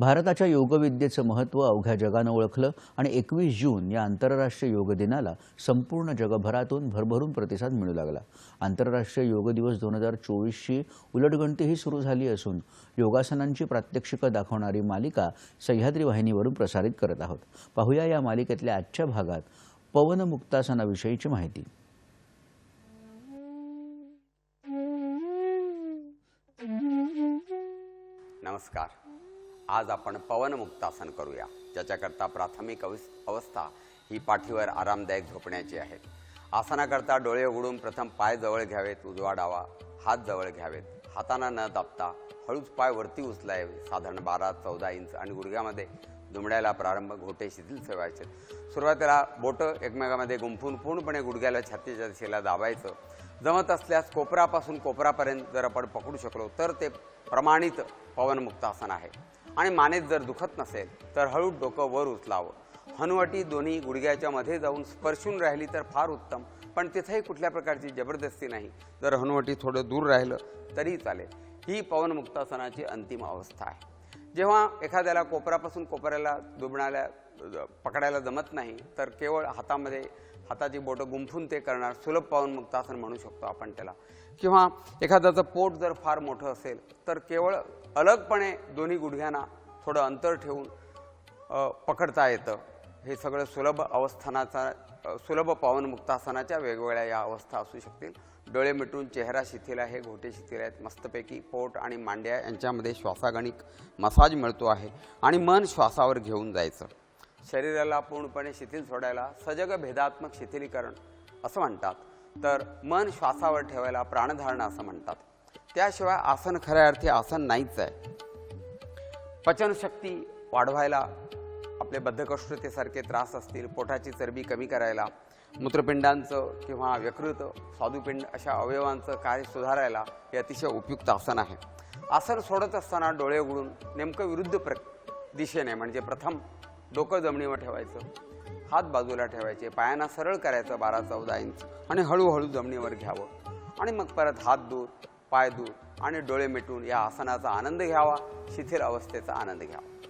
भारताच्या योगविद्येचं महत्त्व अवघ्या जगानं ओळखलं आणि एकवीस जून या आंतरराष्ट्रीय योग दिनाला संपूर्ण जगभरातून भरभरून प्रतिसाद मिळू लागला. आंतरराष्ट्रीय योग दिवस दोन हजार चोवीसची उलटगणतीही सुरू झाली असून योगासनांची प्रात्यक्षिकं दाखवणारी मालिका सह्याद्री वाहिनीवरून प्रसारित करत आहोत. पाहूया या मालिकेतल्या आजच्या भागात पवनमुक्तासनाविषयीची माहिती. नमस्कार. आज आपण पवनमुक्तासन करूया. ज्याच्याकरता प्राथमिक अवस अवस्था ही पाठीवर आरामदायक झोपण्याची आहे. आसनाकरता डोळे उघडून प्रथम पाय जवळ घ्यावेत उजवा डावा हात जवळ घ्यावेत. हाताना न दाबता हळूच पाय वरती उचलावे. साधारण बारा चौदा इंच आणि गुडघ्यामध्ये दुमड्याला प्रारंभ घोटे शिथिल ठेवायचे. सुरुवातीला बोटं एकमेकामध्ये गुंफून पूर्णपणे गुडघ्याला छातीच्या दिशेला दाबायचं. जमत असल्यास कोपरापासून कोपरापर्यंत जर आपण पकडू शकलो तर ते प्रमाणित पवनमुक्तासन आहे. आणि मानेत जर दुखत नसेल तर हळू डोकं वर उचलावं. हनुवटी दोन्ही गुडघ्याच्या मध्ये जाऊन स्पर्शून राहिली तर फार उत्तम पण तिथेही कुठल्या प्रकारची जबरदस्ती नाही. जर हनुवटी थोडं दूर राहिलं तरी चालेल. ही पवनमुक्तासनाची अंतिम अवस्था आहे. जेव्हा एखाद्याला कोपरापासून कोपऱ्याला दुबणाला पकडायला जमत नाही तर केवळ हातामध्ये हाताची बोटं गुंफून ते करणार सुलभ पावन मुक्तासन म्हणू शकतो आपण त्याला. किंवा एखाद्याचं पोट जर फार मोठं असेल तर केवळ अलगपणे दोन्ही गुडघ्यांना थोडं अंतर ठेवून पकडता येतं. हे सगळं सुलभ अवस्थानाचा सुलभ पावन मुक्तासनाच्या वेगवेगळ्या या अवस्था असू शकतील. डोळे मिटून चेहरा शिथिल आहे घोटे शिथिल आहेत मस्तपैकी पोट आणि मांड्या यांच्यामध्ये श्वासागणिक मसाज मिळतो आहे आणि मन श्वासावर घेऊन जायचं. शरीराला पूर्णपणे शिथिल सोडायला सजग भेदात्मक शिथिलीकरण असं म्हणतात. तर मन श्वासावर ठेवायला प्राणधारणा असं म्हणतात. त्याशिवाय आसन खऱ्या अर्थी आसन नाहीच आहे. पचनशक्ती वाढवायला आपले बद्धकष्टतेसारखे त्रास असतील पोटाची चरबी कमी करायला मूत्रपिंडांचं किंवा व्यकृत स्वादुपिंड अशा अवयवांचं कार्य सुधारायला हे अतिशय उपयुक्त आसन आहे. आसन सोडत असताना डोळे उघडून नेमकं विरुद्ध प्र दिशेने म्हणजे प्रथम डोकं जमिनीवर ठेवायचं हात बाजूला ठेवायचे पायांना सरळ करायचं बारा चौदा इंच आणि हळूहळू जमिनीवर घ्यावं आणि मग परत हात दूर पाय दूर आणि डोळे मिटून या आसनाचा आनंद घ्यावा शिथिल अवस्थेचा आनंद घ्यावा.